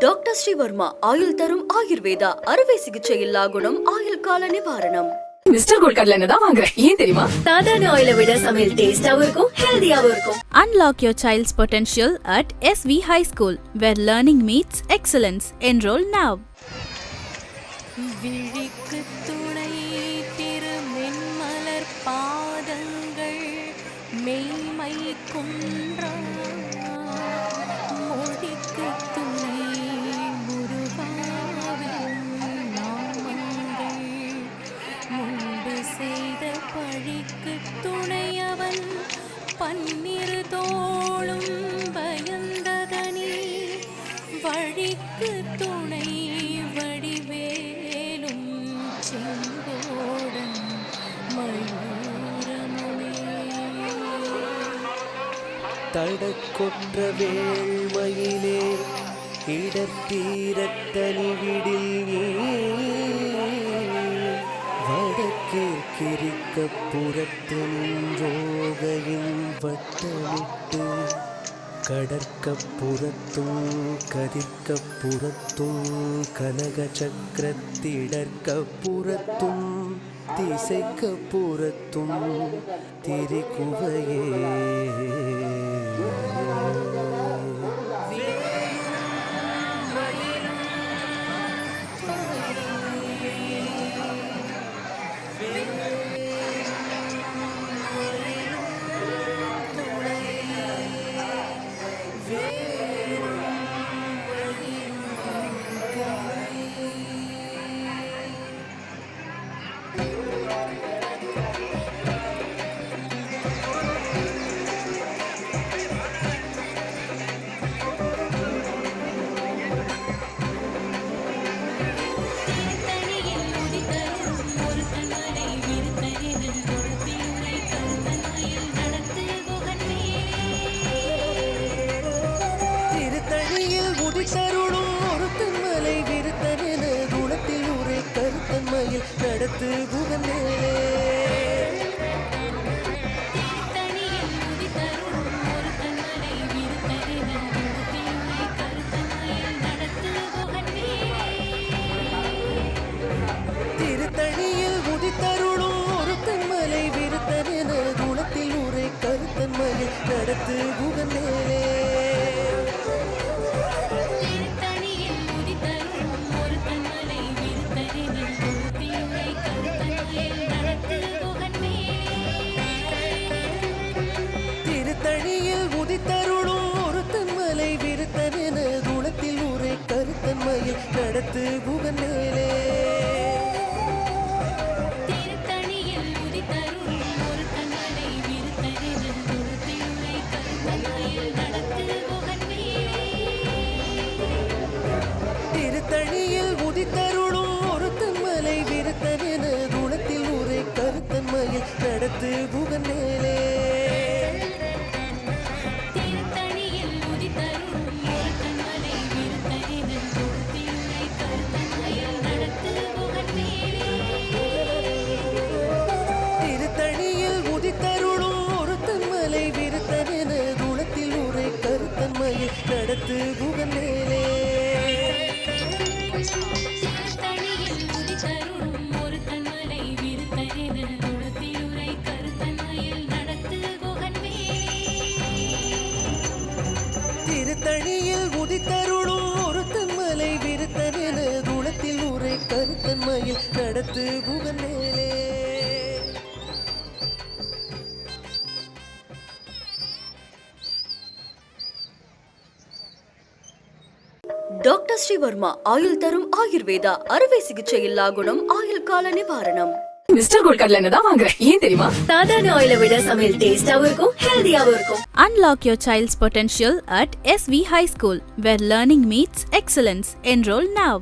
Doctor Sreevarma ஆயுள் தரும் ஆயுர்வேதா அறுவை சிகிச்சை இல்லா குணம் ஆயுள் கால நிவாரணம் மிஸ்டர் கோல்ட் கடல தான் வாங்குறேன் ஏன் தெரியுமா சாதாரண ஆயில விட சமையல் டேஸ்டாவும் இருக்கும் ஹெல்தியாவும் இருக்கும் Unlock your child's potential at SV High School, where learning meets excellence. Enroll now. விழிக்கு துணை திருமென்மலர் பாதங்கள் மெய்மை குன்றா செய்த பழிக்கு துணையவன் பன்னிரு தோளும் பயந்ததனி. வழிக்கு துணை வடிவேலும் செங்கோடன் மயூரமுமே தடக்கொன்ற வேள்மையிலே இடத்தீரத்தனிவிடில் வடக்கேற்கிரிக்க புறத்து நின்றோகையின் வட்டமிட்டு கடற்கப் புறத்தும் கதிர்க்கப் புறத்தும் கனக சக்கரத்திடற்கப் புறத்தும் திசைக்க புறத்தும் திரிகுவையே. கருத்தன்மையில் நடத்து நடத்து குகன்மே திருத்தணியில் உதித்தருளும் ஒரு தன்மலை விருத்தனென குணத்தில் உரை கருத்தன்மையில் நடத்து குகனேலே நடத்து குகன்மே திருத்தணியில் உதித்தருளும் ஒரு தன்மலை விருத்தனென குணத்தில் உரை கருத்தன்மையில் நடத்து குகனேலே டாக்டர் ஸ்ரீவர்மா ஆயுள் தரும் ஆயுர்வேதா அறுவை சிகிச்சை இல்லா குணம் ஆயுள் கால நிவாரணம் மிஸ்டர் கோல்ட் கடல தான் வாங்குறேன் ஏன் தெரியுமா சாதாரண ஆயில விட சமையல் டேஸ்டாவும் இருக்கும் ஹெல்தியாவும் இருக்கும் Unlock your child's potential at SV High School, where learning meets excellence. Enroll now.